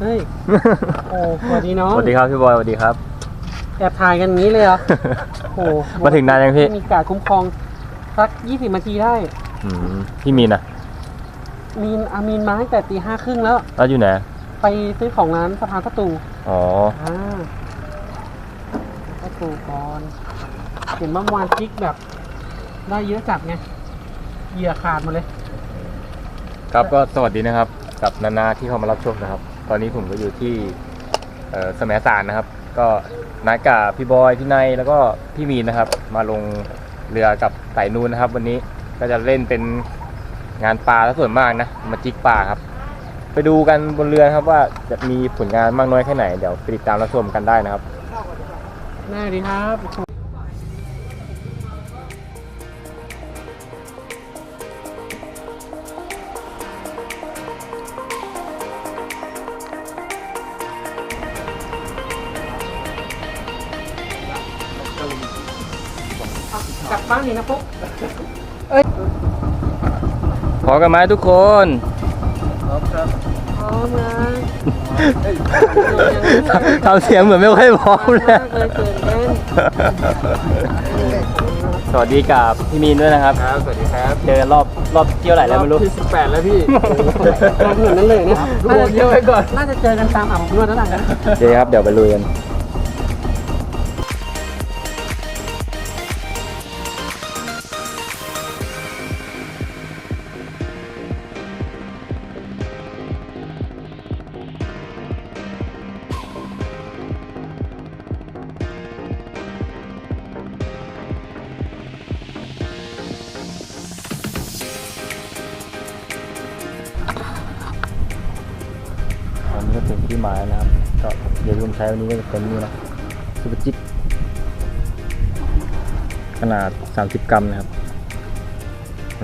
เฮ้ย โอ้สวัสดีน้อง สวัสดีครับพี่บอยสวัสดีครับ แอบถ่ายกันอย่างนี้เลยเหรอ โอ้มาถึงนานยังพี่ มีการคุ้มครองสักยี่สิบนาทีได้ อืมพี่มีนนะมีนอามีนมาตั้งแต่ตีห้าครึ่งแล้ว แล้วอยู่ไหน ไปซื้อของร้านสะพานประตูอ๋อ อ่าประตูก่อนเห็นเมื่อวานจิกแบบ ได้เยอะจัดไง เหยื่อขาดหมดเลย ครับก็สวัสดีนะครับ กับนานาที่เข้ามารับชมนะครับ ตอนนี้ผมก็อยู่ที่เอ่อสมสารนะครับ ก็นัดกับพี่บอยพี่นายแล้วก็พี่มีนนะครับ มาลงเรือกับไต่นูนนะครับ วันนี้ก็จะเล่นเป็นงานปลาส่วนมากนะมาจิกปลาครับ ไปดูกันบนเรือครับว่าจะมีผลงานมากน้อยแค่ไหนเดี๋ยวไปติดตามรับชมกันได้นะครับน่าดีครับ กลับบ้านนี่นะปุ๊กพอกันไหมทุกคนพร้อมนะทำเสียงเหมือนไม่ค่อยพร้อมเลยมากเลยเกินเล่นสวัสดีกับพี่มีนด้วยนะครับ ครับ สวัสดีครับ เจอกันรอบรอบเที่ยวไหนแล้วไม่รู้ที่สิบแปดแล้วพี่เราเหมือนนั้นเลยนะรวมเยอะไว้ก่อน น่าจะเจอกันตามอาบอบนวดแล้วล่ะนะเดี๋ยวครับ เดี๋ยวไปลุยกัน ก็ถึงที่หมายนะครับ ก็เดี๋ยวลุงใช้วันนี้ก็จะเป็นนี่นะซูเปอร์จิกขนาด 30 กรัมนะครับ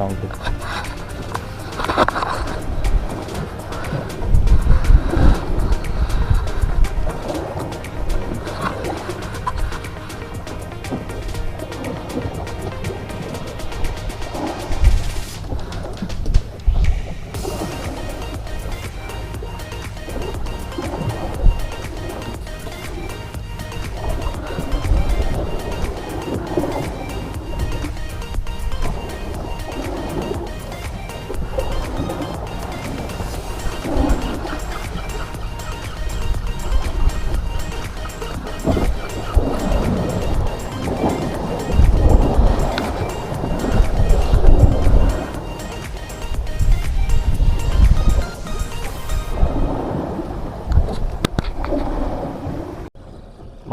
ลองดูครับ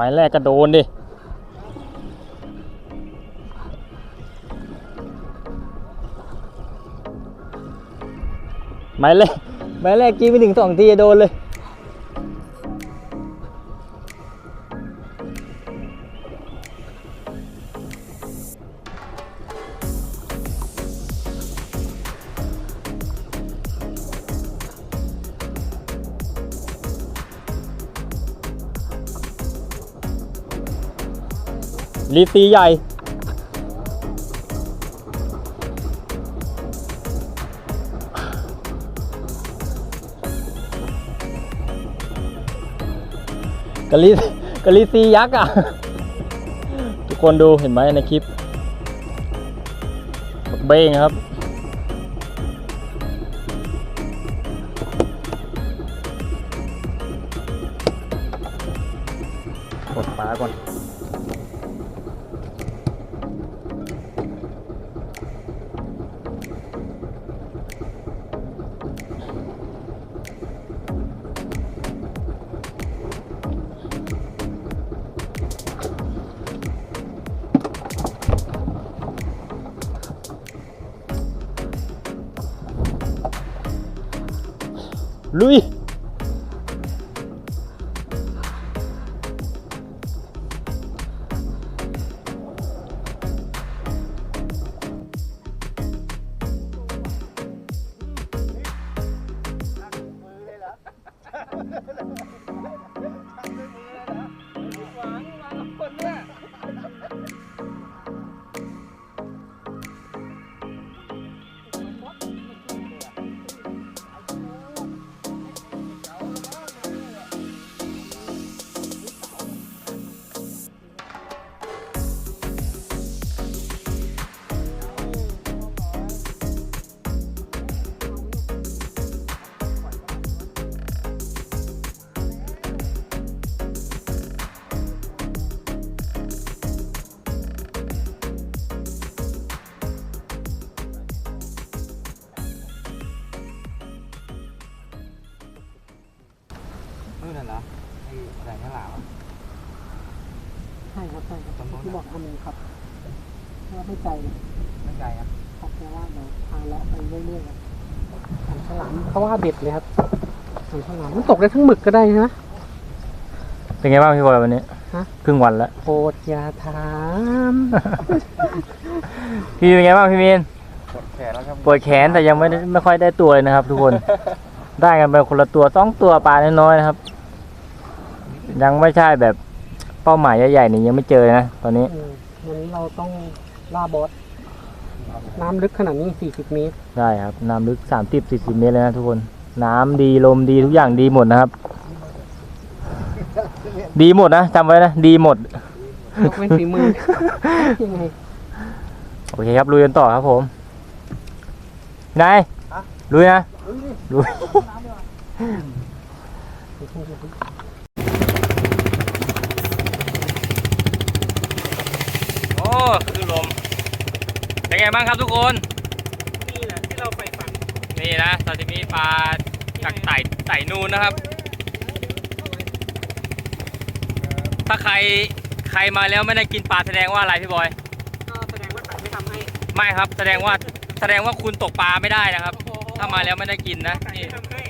ายแรกก็โดนดิ หมายแรกหมายแรกกี้ไปถึงสองทีโดนเลย ลีซีใหญ่ กะลีกะลีซียักษ์อะ ทุกคนดูเห็นไหมในคลิป เบ้งครับกดฟ้าก่อน ลุย ที่บอกอันหนึงครับว่าไม่ใจเลยไม่ไกลอะครับแค่ว่าเดี๋ยวพาเลาะไปเรื่อยๆครับสันฉลามเขาว่าเด็ดเลยครับสันฉลามมันตกได้ทั้งหมึกก็ได้นะ เป็นไงบ้างพี่บอยวันนี้ฮะ ครึ่งวันแล้ว โปรดอย่าถามพี่เป็นไงบ้างพี่มีนปวดแขนแล้วครับปวดแขนแต่ยังไม่ได้ไม่ค่อยได้ตัวเลยนะครับ ทุกคน ได้กันไปคนละตัวสองตัวปลาน้อยๆนะครับ ยังไม่ใช่แบบ เป้าหมายใหญ่ๆนี่ยังไม่เจอนะตอนนี้เออวันนี้เราต้องล่าบอส น้ำลึกขนาดนี้ 40 เมตร ได้ครับ น้ำลึกสามสิบสี่สิบเมตรเลยนะทุกคน น้ำดีลมดีทุกอย่างดีหมดนะครับ ดีหมดนะจำไว้นะ ดีหมด ยกเว้นฝีมือ ยังไง โอเคครับลุยกันต่อครับผมนายลุยนะลุยโอ้คือลม เป็นไงบ้างครับทุกคน นี่แหละที่เราไปฝันนี่นะซาซิมิปลาจากไต่ไต่นูนนะครับ ถ้าใครใครมาแล้วไม่ได้กินปลาแสดงว่าอะไรพี่บอย ก็แสดงว่าตัดไม่ทำให้ไม่ครับ แสดงว่าแสดงว่าคุณตกปลาไม่ได้นะครับ ถ้ามาแล้วไม่ได้กินนะตัดนี่ไม่ทำให้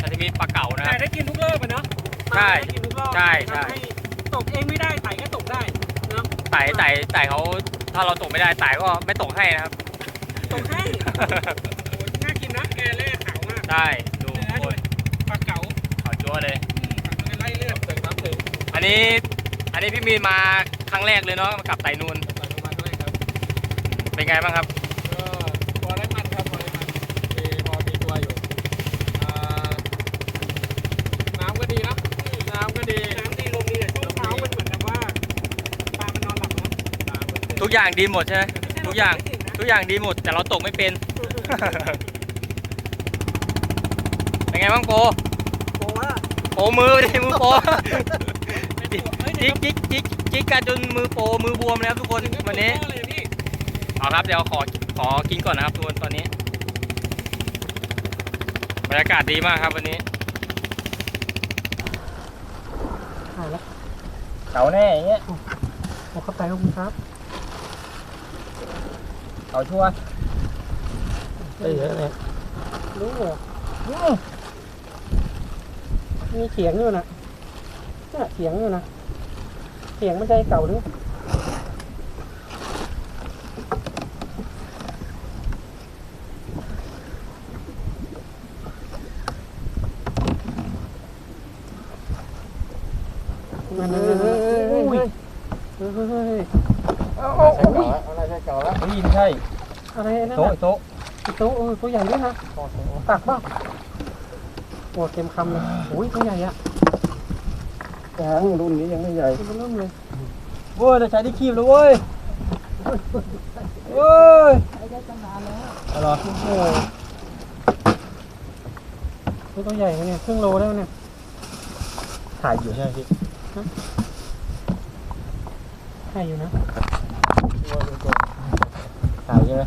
ซาซิมิปลาเก่านะคแต่รับ ได้กินทุกรอบอะเนาะใช่ได้กินทุกรอบใช่ใช่ ทำห้ตกเองไม่ได้ไต่ก็ตกได้เนาะไต่ไต่ไต่เขา ถ้าเราตกไม่ได้ไต่ก็ไม่ตกให้นะครับ ตกให้โอ้ยน่ากินนะแกเล่ขาวมากได้ดูเนื้อโอ้ด้วยยปลาเก๋าขาวจั๊วเลย อืมผักมันไล่เลือดเติมน้ำเติมอันนี้อันนี้พี่มีนมาครั้งแรกเลยเนาะมากับไต่นูน ใส่ลงมาก็ได้ครับเป็นไงบ้างครับ ก็พอได้มันครับพอได้มันมีพอมีตัวอยู่อ่าน้ำก็ดีนะน้ำก็ดีน้ำดีลมดีแต่ช่วงเช้ามันเหมือนกับว่าปลามันนอนหลับเนาะ ทุกอย่างดีหมดใช่ไหมทุกอย่าง ทุกอย่างดีหมด แต่เราตกไม่เป็น เป็นไงบ้างโปโอ้ว่าโปมือไปดิมือโปจิกจิกจิกจิกจิกกันจนมือโปมือบวมเลยครับทุกคนวันนี้เลยพี่เอาครับเดี๋ยวขอขอกินก่อนนะครับทุกคนตอนนี้บรรยากาศดีมากครับวันนี้ถ่ายแล้วเต่าแน่อย่างเงี้ยโอ้เข้าใจขอบคุณครับ เต่าชัวร์ได้เยอะเลยรู้เหรอมีเขียงอยู่นะเนี่ยเขียงอยู่นะเขียงมันใจเก่าหรือมันเฮ้ยเฮ้ยเฮ้ยเฮ้ยเฮ้ยอะไรใช่ เก่าแล้วได้ยินใช่อะไรนั่นโต๊ะน่ะโต๊ะตัวเออตัวใหญ่ด้วยนะตักบ้างโอ้เต็มคำเลยโอ้ยตัวใหญ่อะยังรุ่นนี้ยังไม่ใหญ่ตัวเริ่มเลยเว้ยเราใช้ที่คีบแล้วเว้ยเว้ยเอาเหรอโอ้โหนี่ตัวใหญ่นะเนี่ยครึ่งโลได้ไหมเนี่ยถ่ายอยู่ใช่ไหมพี่ใช่อยู่นะ ถ่ายใช่ไหม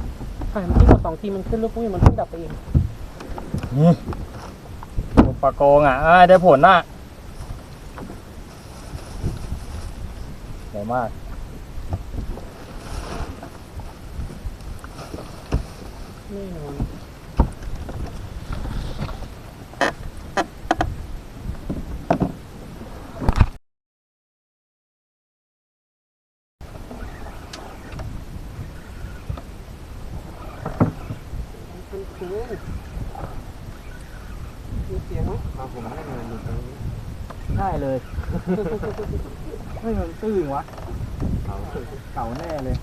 ใช่มันที่หมดสองทีมันขึ้นลูกปุ้ยมันขึ้นดับไปเองนี่ปลาโกงอะอ่าได้ผลน่ะใหญ่มากแน่นอนมัน ไม่มันตื้อวะเก่าแน่เลย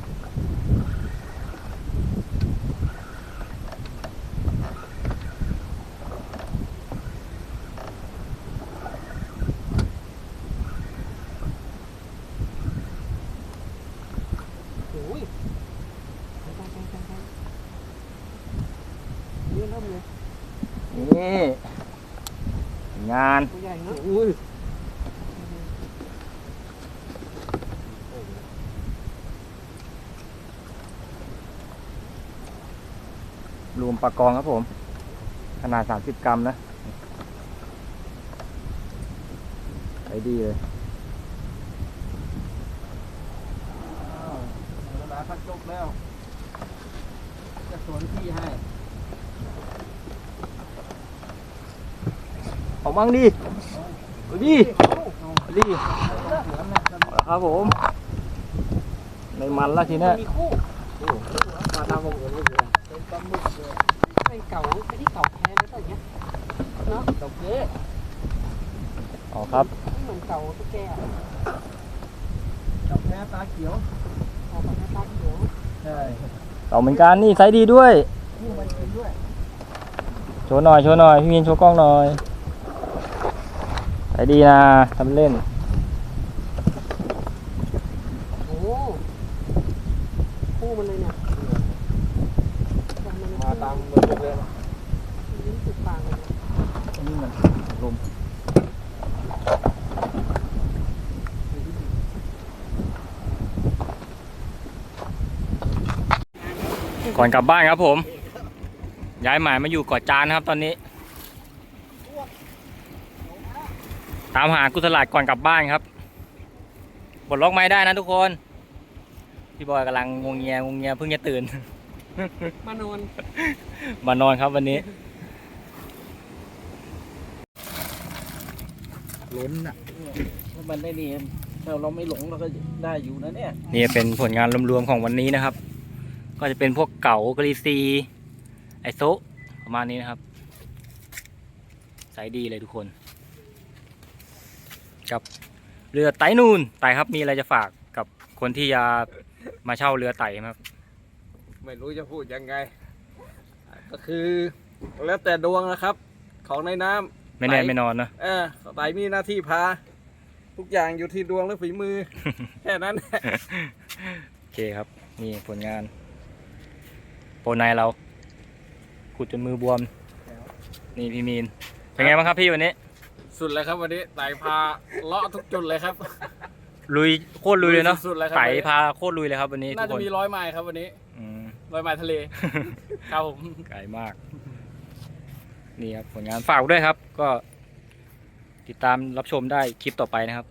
โอ้ยไปไปไปไปไปเยอะเริ่มเลย นี่งาน ตัวใหญ่เนอะอุ้ย ปลากองครับผม ขนาด 30 กรัมนะช้ดีเลยเวลาพักจบแล้ว จะสวนที่ให้ออกมั่งดิดูดิดิครับผม ในมันละทีเนี้ยมีคู่มาตามผมเลยเป็นปลาหมึกเลย ไอ้เก่าไอ้ที่เก่าแพ้แล้วก็อย่างเงี้ยเนาะตกเก๊อ๋อครับไม่เหมือนเก่าตุ๊กแกอะกับแพ้ตาเขียวออกมาหน้าตาเขียวใช่ต่อเหมือนกันนี่ไซส์ดีด้วยยิ่งมันกินด้วยโชว์หน่อยโชว์หน่อยพี่มินโชว์กล้องหน่อยไซส์ดีนะทำเล่น โอ้คู่มันเลยเนี่ย มาตามมือเลย ลิ้นสุดปากเลยนะ อันนี้มันลม ก่อนกลับบ้านครับผม ย้ายหมายมาอยู่เกาะจานครับตอนนี้ ตามหากุศลาดก่อนกลับบ้านครับปลดล็อกไม้ได้นะทุกคน พี่บอยกำลังงวงเงียงวงเงียเพิ่งจะตื่น มานอน มานอนครับวันนี้ ล้นอะถ้ามันได้นี่ถ้าเราไม่หลงเราก็ได้อยู่นะเนี่ย นี่เป็นผลงานรวมๆของวันนี้นะครับ ก็จะเป็นพวกเก๋ากรีซีไอโซะประมาณนี้นะครับใสดีเลยทุกคนกับเรือไต่นูนไต่ครับมีอะไรจะฝากกับคนที่จะมาเช่าเรือไต่ไหมครับ ไม่รู้จะพูดยังไง ก็คือแล้วแต่ดวงนะครับ ของในน้ำไม่แน่ไต่ไม่นอนนะเออไตมีหน้าที่พา ทุกอย่างอยู่ที่ดวงและฝีมือ แค่นั้นโอเคครับ นี่ผลงาน โปรไนเราขุดจนมือบวม นี่พี่มีน เป็นไงบ้างครับพี่วันนี้ สุดเลยครับวันนี้ไต่พาเลาะทุกจุดเลยครับ ลุยโคตรลุยเลยเนาะสุดๆเลยครับไต่พาโคตรลุยเลยครับวันนี้น่าทุกจะคนมีร้อยไม้ครับวันนี้อืม ร้อยไม้ทะเล ครับผม ไกลมาก นี่ครับผลงานฝากด้วยครับ ก็ติดตามรับชมได้คลิปต่อไปนะครับ